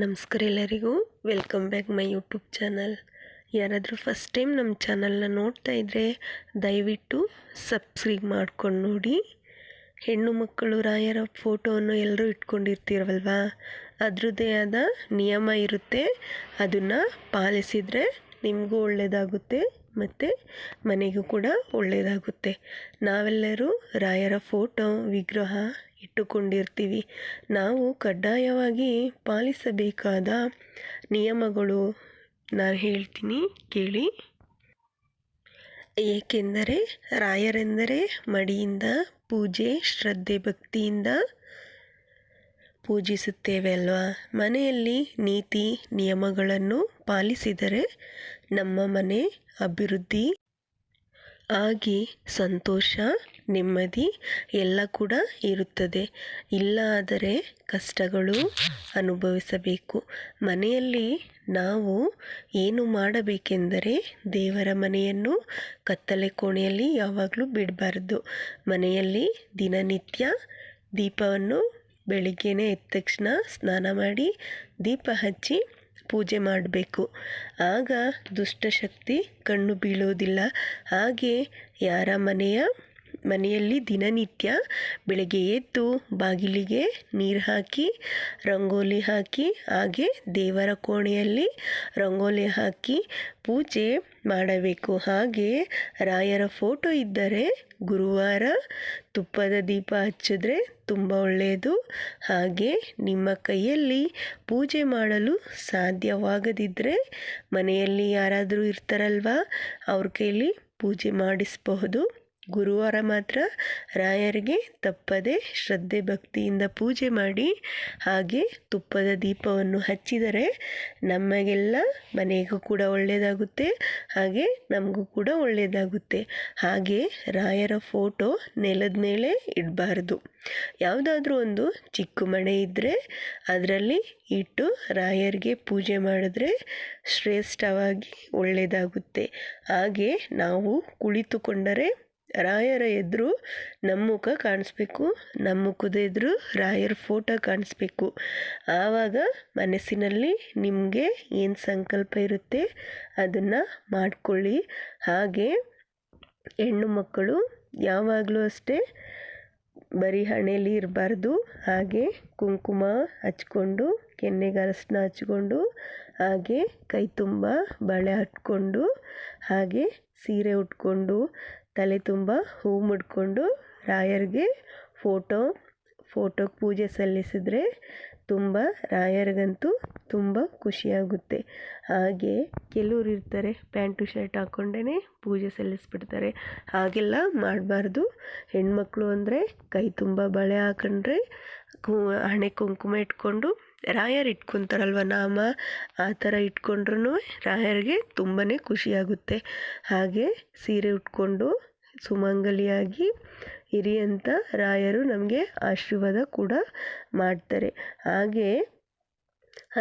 ನಮಸ್ಕಾರ ಎಲ್ಲರಿಗೂ. Welcome back my YouTube channel ಯಾರಾದರೂ ಫಸ್ಟ್ ಟೈಮ್ ನಮ್ಮ ಚಾನಲ್ನ ನೋಡ್ತಾ ಇದ್ದರೆ ದಯವಿಟ್ಟು ಸಬ್ಸ್ಕ್ರೈಬ್ ಮಾಡ್ಕೊಂಡು ನೋಡಿ. ಹೆಣ್ಣು ಮಕ್ಕಳು ರಾಯರ ಫೋಟೋವನ್ನು ಎಲ್ಲರೂ ಇಟ್ಕೊಂಡಿರ್ತೀರವಲ್ವಾ ಅದರದ್ದೇ ಆದ ನಿಯಮ ಇರುತ್ತೆ. ಅದನ್ನು ಪಾಲಿಸಿದರೆ ನಿಮಗೂ ಒಳ್ಳೆಯದಾಗುತ್ತೆ ಮತ್ತು ಮನೆಗೂ ಕೂಡ ಒಳ್ಳೆಯದಾಗುತ್ತೆ ನಾವೆಲ್ಲರೂ ರಾಯರ ಫೋಟೋ, ವಿಗ್ರಹ ಇಟ್ಟುಕೊಂಡಿರ್ತೀವಿ. ನಾವು ಕಡ್ಡಾಯವಾಗಿ ಪಾಲಿಸಬೇಕಾದ ನಿಯಮಗಳು ನಾನು ಹೇಳ್ತೀನಿ, ಕೇಳಿ. ಏಕೆಂದರೆ ರಾಯರೆಂದರೆ ಮಡಿಯಿಂದ, ಪೂಜೆ, ಶ್ರದ್ಧೆ, ಭಕ್ತಿಯಿಂದ ಪೂಜಿಸುತ್ತೇವೆ ಅಲ್ವಾ? ಮನೆಯಲ್ಲಿ ನೀತಿ, ನಿಯಮಗಳನ್ನು ಪಾಲಿಸಿದರೆ ನಮ್ಮ ಮನೆ ಅಭಿವೃದ್ಧಿ ಆಗಿ, ಸಂತೋಷ, ನೆಮ್ಮದಿ ಎಲ್ಲ ಕೂಡ ಇರುತ್ತದೆ. ಇಲ್ಲ ಆದರೆ ಕಷ್ಟಗಳು ಅನುಭವಿಸಬೇಕು. ಮನೆಯಲ್ಲಿ ನಾವು ಏನು ಮಾಡಬೇಕೆಂದರೆ ದೇವರ ಮನೆಯನ್ನು ಕತ್ತಲೆ ಕೋಣೆಯಲ್ಲಿ ಯಾವಾಗಲೂ ಬಿಡಬಾರ್ದು. ಮನೆಯಲ್ಲಿ ದಿನನಿತ್ಯ ದೀಪವನ್ನು ಬೆಳಿಗ್ಗೆನೇ ಎದ್ದ ತಕ್ಷಣ ಸ್ನಾನ ಮಾಡಿ ದೀಪ ಹಚ್ಚಿ ಪೂಜೆ ಮಾಡಬೇಕು. ಆಗ ದುಷ್ಟಶಕ್ತಿ ಕಣ್ಣು ಬೀಳೋದಿಲ್ಲ. ಹಾಗೆ ಯಾರ ಮನೆಯ ಮನೆಯಲ್ಲಿ ದಿನನಿತ್ಯ ಬೆಳಗ್ಗೆ ಎದ್ದು ಬಾಗಿಲಿಗೆ ನೀರು ಹಾಕಿ, ರಂಗೋಲಿ ಹಾಕಿ, ಹಾಗೆ ದೇವರ ಕೋಣೆಯಲ್ಲಿ ರಂಗೋಲಿ ಹಾಕಿ ಪೂಜೆ ಮಾಡಬೇಕು. ಹಾಗೆ ರಾಯರ ಫೋಟೋ ಇದ್ದರೆ ಗುರುವಾರ ತುಪ್ಪದ ದೀಪ ಹಚ್ಚಿದ್ರೆ ತುಂಬ ಒಳ್ಳೆಯದು. ಹಾಗೆ ನಿಮ್ಮ ಕೈಯಲ್ಲಿ ಪೂಜೆ ಮಾಡಲು ಸಾಧ್ಯವಾಗದಿದ್ದರೆ ಮನೆಯಲ್ಲಿ ಯಾರಾದರೂ ಇರ್ತಾರಲ್ವಾ, ಅವ್ರ ಕೈಯಲ್ಲಿ ಪೂಜೆ ಮಾಡಿಸಬಹುದು. ಗುರುವಾರ ಮಾತ್ರ ರಾಯರಿಗೆ ತಪ್ಪದೆ ಶ್ರದ್ಧೆ ಭಕ್ತಿಯಿಂದ ಪೂಜೆ ಮಾಡಿ ಹಾಗೆ ತುಪ್ಪದ ದೀಪವನ್ನು ಹಚ್ಚಿದರೆ ನಮಗೆಲ್ಲ ಮನೆಗೂ ಕೂಡ ಒಳ್ಳೆಯದಾಗುತ್ತೆ, ಹಾಗೆ ನಮಗೂ ಕೂಡ ಒಳ್ಳೆಯದಾಗುತ್ತೆ. ಹಾಗೆ ರಾಯರ ಫೋಟೋ ನೆಲದ ಮೇಲೆ ಇಡಬಾರ್ದು. ಯಾವುದಾದ್ರೂ ಒಂದು ಚಿಕ್ಕ ಮನೆ ಇದ್ದರೆ ಅದರಲ್ಲಿ ಇಟ್ಟು ರಾಯರಿಗೆ ಪೂಜೆ ಮಾಡಿದ್ರೆ ಶ್ರೇಷ್ಠವಾಗಿ ಒಳ್ಳೆಯದಾಗುತ್ತೆ. ಹಾಗೆ ನಾವು ಕುಳಿತುಕೊಂಡರೆ ರಾಯರ ಎದುರು ನಮ್ಮ ಮುಖ ಕಾಣಿಸ್ಬೇಕು, ನಮ್ಮ ಮುಖದ ಎದುರು ರಾಯರ ಫೋಟೋ ಕಾಣಿಸ್ಬೇಕು. ಆವಾಗ ಮನಸ್ಸಿನಲ್ಲಿ ನಿಮಗೆ ಏನು ಸಂಕಲ್ಪ ಇರುತ್ತೆ ಅದನ್ನು ಮಾಡಿಕೊಳ್ಳಿ. ಹಾಗೆ ಹೆಣ್ಣು ಮಕ್ಕಳು ಯಾವಾಗಲೂ ಅಷ್ಟೇ ಬರೀ ಹಣೆಯಲ್ಲಿ ಇರಬಾರ್ದು. ಹಾಗೆ ಕುಂಕುಮ ಹಚ್ಕೊಂಡು, ಕೆನ್ನೆಗೆ ಹಚ್ಕೊಂಡು, ಹಾಗೆ ಕೈ ತುಂಬ ಬಳೆ ಹಟ್ಕೊಂಡು ಹಾಗೆ ಸೀರೆ ಉಟ್ಕೊಂಡು ತಲೆ ತುಂಬ ಹೂ ಮುಡ್ಕೊಂಡು ರಾಯರಿಗೆ ಫೋಟೋ ಫೋಟೋಗೆ ಪೂಜೆ ಸಲ್ಲಿಸಿದ್ರೆ ತುಂಬ ರಾಯರಿಗಂತೂ ತುಂಬ ಖುಷಿಯಾಗುತ್ತೆ. ಹಾಗೆ ಕೆಲವ್ರು ಇರ್ತಾರೆ, ಪ್ಯಾಂಟು, ಶರ್ಟ್ ಹಾಕ್ಕೊಂಡೇ ಪೂಜೆ ಸಲ್ಲಿಸ್ಬಿಡ್ತಾರೆ. ಹಾಗೆಲ್ಲ ಮಾಡಬಾರ್ದು. ಹೆಣ್ಮಕ್ಳು ಅಂದರೆ ಕೈ ತುಂಬ ಬಳೆ ಹಾಕೊಂಡ್ರೆ ಕು ಹಣೆ ಕುಂಕುಮ ಇಟ್ಕೊಂಡು ರಾಯರು ಇಟ್ಕೊತಾರಲ್ವ? ನಾಮ ಆ ಥರ ಇಟ್ಕೊಂಡ್ರೂ ರಾಯರಿಗೆ ತುಂಬಾ ಖುಷಿಯಾಗುತ್ತೆ. ಹಾಗೆ ಸೀರೆ ಉಟ್ಕೊಂಡು ಸುಮಂಗಲಿಯಾಗಿ ಇರಿ ಅಂತ ರಾಯರು ನಮಗೆ ಆಶೀರ್ವಾದ ಕೂಡ ಮಾಡ್ತಾರೆ. ಹಾಗೆ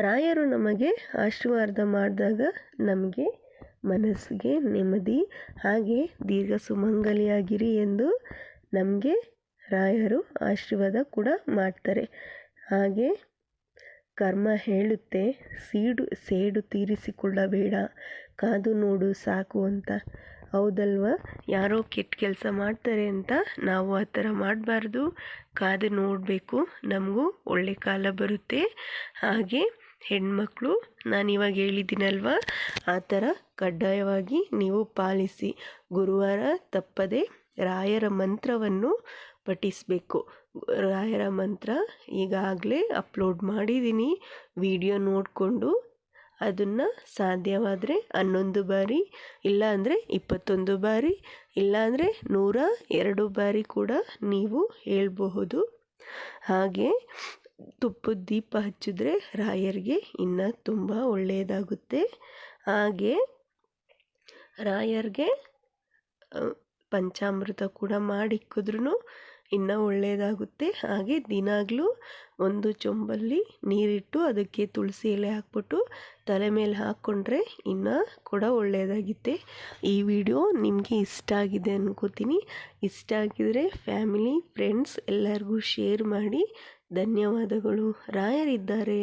ರಾಯರು ನಮಗೆ ಆಶೀರ್ವಾದ ಮಾಡಿದಾಗ ನಮಗೆ ಮನಸ್ಸಿಗೆ ನೆಮ್ಮದಿ, ಹಾಗೆ ದೀರ್ಘ ಸುಮಂಗಲಿಯಾಗಿರಿ ಎಂದು ನಮಗೆ ರಾಯರು ಆಶೀರ್ವಾದ ಕೂಡ ಮಾಡ್ತಾರೆ. ಹಾಗೆ ಕರ್ಮ ಹೇಳುತ್ತೆ, ಸೀಡು, ಸೇಡು ತೀರಿಸಿಕೊಳ್ಳಬೇಡ, ಕಾದು ನೋಡು ಸಾಕು ಅಂತ. ಹೌದಲ್ವ? ಯಾರೋ ಕೆಟ್ಟ ಕೆಲಸ ಮಾಡ್ತಾರೆ ಅಂತ ನಾವು ಆ ಥರ ಮಾಡಬಾರ್ದು. ಕಾದು ನೋಡಬೇಕು, ನಮಗೂ ಒಳ್ಳೆ ಕಾಲ ಬರುತ್ತೆ. ಹಾಗೆ ಹೆಣ್ಮಕ್ಳು, ನಾನು ಇವಾಗ ಹೇಳಿದ್ದೀನಲ್ವ, ಆ ಥರ ಕಡ್ಡಾಯವಾಗಿ ನೀವು ಪಾಲಿಸಿ. ಗುರುವಾರ ತಪ್ಪದೆ ರಾಯರ ಮಂತ್ರವನ್ನು ಪಠಿಸಬೇಕು. ರಾಯರ ಮಂತ್ರ ಈಗಾಗಲೇ ಅಪ್ಲೋಡ್ ಮಾಡಿದ್ದೀನಿ. ವಿಡಿಯೋ ನೋಡಿಕೊಂಡು ಅದನ್ನು ಸಾಧ್ಯವಾದರೆ ಹನ್ನೊಂದು ಬಾರಿ ಇಲ್ಲ ಅಂದರೆ ಇಪ್ಪತ್ತೊಂದು ಬಾರಿ, ಇಲ್ಲಾಂದರೆ ನೂರ ಎರಡು ಬಾರಿ ಕೂಡ ನೀವು ಹೇಳಬಹುದು. ಹಾಗೆ ತುಪ್ಪದ ದೀಪ ಹಚ್ಚಿದ್ರೆ ರಾಯರಿಗೆ ಇನ್ನೂ ತುಂಬ ಒಳ್ಳೆಯದಾಗುತ್ತೆ. ಹಾಗೆ ರಾಯರಿಗೆ ಪಂಚಾಮೃತ ಕೂಡ ಮಾಡಿಕ್ಕಿದ್ರೂ ಇನ್ನೂ ಒಳ್ಳೆಯದಾಗುತ್ತೆ ಹಾಗೆ ದಿನಾಗಲೂ ಒಂದು ಚೊಂಬಲ್ಲಿ ನೀರಿಟ್ಟು ಅದಕ್ಕೆ ತುಳಸಿ ಎಲೆ ಹಾಕ್ಬಿಟ್ಟು ತಲೆ ಮೇಲೆ ಹಾಕ್ಕೊಂಡ್ರೆ ಇನ್ನೂ ಕೂಡ ಒಳ್ಳೆಯದಾಗುತ್ತೆ ಈ ವಿಡಿಯೋ ನಿಮಗೆ ಇಷ್ಟ ಆಗಿದೆ ಅನ್ಕೋತೀನಿ. ಇಷ್ಟ ಆಗಿದರೆ ಫ್ಯಾಮಿಲಿ, ಫ್ರೆಂಡ್ಸ್ ಎಲ್ಲರಿಗೂ ಶೇರ್ ಮಾಡಿ. ಧನ್ಯವಾದಗಳು. ರಾಯರಿದ್ದಾರೆ.